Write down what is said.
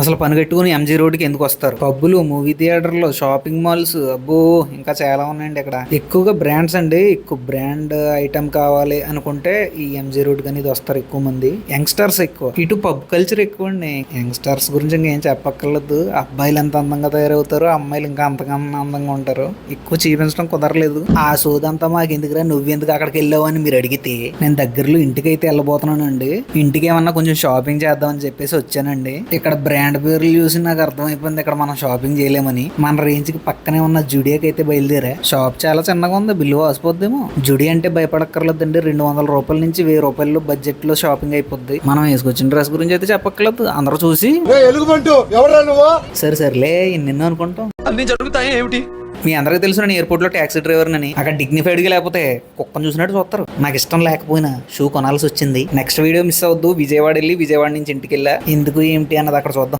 అసలు పనిగట్టుకుని ఎంజీ రోడ్కి ఎందుకు వస్తారు? పబ్బులు మూవీ థియేటర్లు షాపింగ్ మాల్స్ అబ్బో ఇంకా చాలా ఉన్నాయండి ఇక్కడ. ఎక్కువగా బ్రాండ్స్ అండి ఎక్కువ బ్రాండ్ ఐటమ్ కావాలి అనుకుంటే ఈ ఎంజీ రోడ్ అనేది వస్తారు ఎక్కువ మంది. యంగ్స్టర్స్ ఎక్కువ. ఇటు పబ్ కల్చర్ ఎక్కువ అండి. యంగ్స్టర్స్ గురించి ఇంకేం చెప్పక్కర్లేదు. అబ్బాయిలు ఎంత అందంగా తయారవుతారు అమ్మాయిలు ఇంకా అంతకన్నా అందంగా ఉంటారు. ఎక్కువ చూపించడం కుదరలేదు. ఆ సోదంతా మాకు ఎందుకురా నువ్వెందుకు అక్కడికి వెళ్ళావు అని మీరు అడిగితే నేను దగ్గరలో ఇంటికి అయితే వెళ్ళబోతున్నానండి. ఇంటికి ఏమన్నా కొంచెం షాపింగ్ చేద్దామని చెప్పేసి వచ్చానండి. ఇక్కడ బ్రాండ్ పేర్లు చూసి నాకు అర్థమైపోయింది ఇక్కడ మనం షాపింగ్ చేయలేమని. మన రేంజ్కి పక్కనే ఉన్న జుడియాకి అయితే బయలుదేరా. షాప్ చాలా చిన్నగా ఉంది బిల్లు వాసిపోద్దేమో. జుడి అంటే భయపడక్కర్లేదండి రెండు వందల రూపాయల నుంచి వెయ్యి రూపాయలు బడ్జెట్లో షాపింగ్ అయిపోద్ది. మనం వేసుకొచ్చిన డ్రెస్ గురించి అయితే చెప్పక్కర్లేదు అందరూ చూసి. సరే సర్లే నిన్ను అనుకుంటాం. అన్ని జరుగుతాయి ఏమిటి? మీ అందరికీ తెలుసు నేను ఎయిర్పోర్ట్లో ట్యాక్సీ డ్రైవర్ అని అక్కడ డిగ్నిఫైడ్గా లేకపోతే కుక్కను చూసినట్టు చూస్తారు. నాకు ఇష్టం లేకపోయినా షూ కొనాల్సి వచ్చింది. నెక్స్ట్ వీడియో మిస్ అవద్దు విజయవాడ వెళ్ళి విజయవాడ నుంచి ఇంటికి వెళ్ళా. ఎందుకు ఏమిటి అన్నది అక్కడ చూద్దాం.